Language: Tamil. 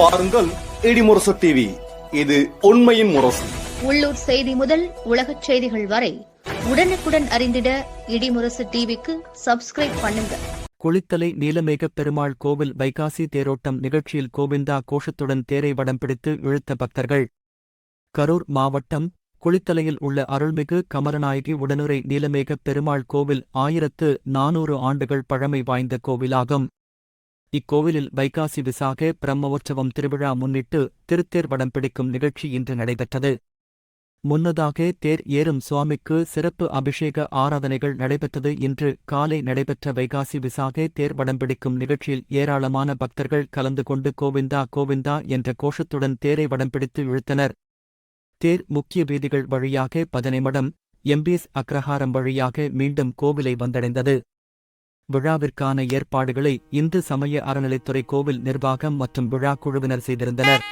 பாருங்கள் இடிமுரசு டிவி இது உண்மையின் முரசு. உள்ளூர் செய்தி முதல் உலகச் செய்திகள் வரை உடனுக்குடன் அறிந்திட இடிமுரசு டிவிக்கு சப்ஸ்கிரைப் பண்ணுங்க. குளித்தலை நீலமேகப் பெருமாள் கோவில் வைகாசி தேரோட்டம் நிகழ்ச்சியில் கோவிந்தா கோஷத்துடன் தேரை வடம் பிடித்து இழுத்த பக்தர்கள். கரூர் மாவட்டம் குளித்தலையில் உள்ள அருள்மிகு கமலநாயகி உடனுரை நீலமேகப் பெருமாள் கோவில் ஆயிரத்து நானூறு ஆண்டுகள் பழமை வாய்ந்த கோவிலாகும். இக்கோவிலில் வைகாசி விசாக பிரம்மோற்சவம் திருவிழா முன்னிட்டு திருத்தேர் வடம் பிடிக்கும் நிகழ்ச்சி இன்று நடைபெற்றது. முன்னதாக தேர் ஏறும் சுவாமிக்கு சிறப்பு அபிஷேக ஆராதனைகள் நடைபெற்றது இன்று காலை நடைபெற்ற வைகாசி விசாக தேர் வடம் பிடிக்கும் நிகழ்ச்சியில் ஏராளமான பக்தர்கள் கலந்து கொண்டு கோவிந்தா கோவிந்தா என்ற கோஷத்துடன் தேரை வடம்பிடித்து இழுத்தனர். தேர் முக்கிய வீதிகள் வழியாக பதனைமடம் எம்பிஎஸ் அக்ரஹாரம் வழியாக மீண்டும் கோவிலை வந்தடைந்தது. விழாவிற்கான ஏற்பாடுகளை இந்து சமய அறநிலைத்துறை கோவில் நிர்வாகம் மற்றும் விழா குழுவினர் செய்திருந்தனர்.